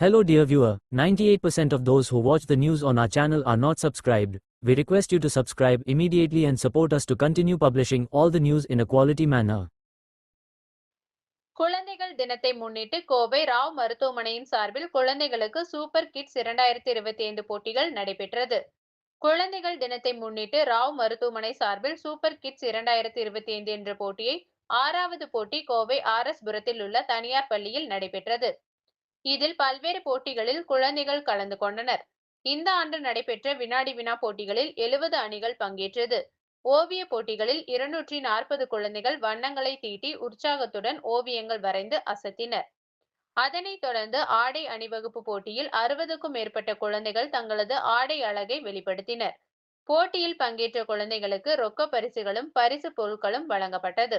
Hello dear viewer, 98% of those who watch the news on our channel are not subscribed. We request you to subscribe immediately and support us to continue publishing all the news in a quality manner. குழந்தைகள் தினத்தை முன்னிட்டு கோவை ராவ் மருத்துவமனையின் சார்பில் குழந்தைகளுக்கு super kids இரண்டாயிரத்தி இருபத்தி ஐந்து போட்டிகள் நடைபெற்றது குழந்தைகள் தினத்தை முன்னிட்டு ராவ் மருத்துவமனை சார்பில் சூப்பர் கிட்ஸ் இரண்டாயிரத்தி இருபத்தி ஐந்து என்ற போட்டியை ஆறாவது போட்டி கோவை ஆர் எஸ் புரத்தில் உள்ள தனியார் பள்ளியில் நடைபெற்றது. இதில் பல்வேறு போட்டிகளில் குழந்தைகள் கலந்து கொண்டனர். இந்த ஆண்டு நடைபெற்ற வினாடி வினா போட்டிகளில் எழுபது அணிகள் பங்கேற்றது. ஓவிய போட்டிகளில் இருநூற்றி நாற்பது குழந்தைகள் வண்ணங்களை தீட்டி உற்சாகத்துடன் ஓவியங்கள் வரைந்து அசத்தினர். அதனைத் தொடர்ந்து ஆடை அணிவகுப்பு போட்டியில் அறுபதுக்கும் மேற்பட்ட குழந்தைகள் தங்களது ஆடை அழகை வெளிப்படுத்தினர். போட்டியில் பங்கேற்ற குழந்தைகளுக்கு ரொக்க பரிசுகளும் பரிசு பொருட்களும் வழங்கப்பட்டது.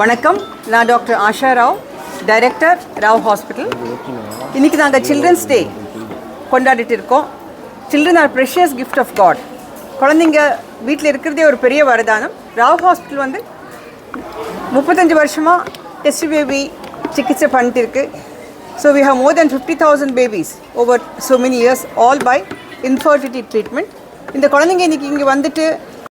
வணக்கம். நான் doctor Asha Rao director Rao hospital இன்றைக்கி நாங்கள் சில்ட்ரன்ஸ் டே கொண்டாடிட்டு இருக்கோம். Children are precious gift of God குழந்தைங்க வீட்டில் இருக்கிறதே ஒரு பெரிய வரதானம். ராவ் ஹாஸ்பிட்டல் வந்து முப்பத்தஞ்சு வருஷமாக டெஸ்ட் பேபி சிகிச்சை பண்ணிட்டு இருக்கு. So we have more than fifty thousand babies over so many years all by infertility treatment இந்த குழந்தைங்க இன்றைக்கி இங்கே வந்துட்டு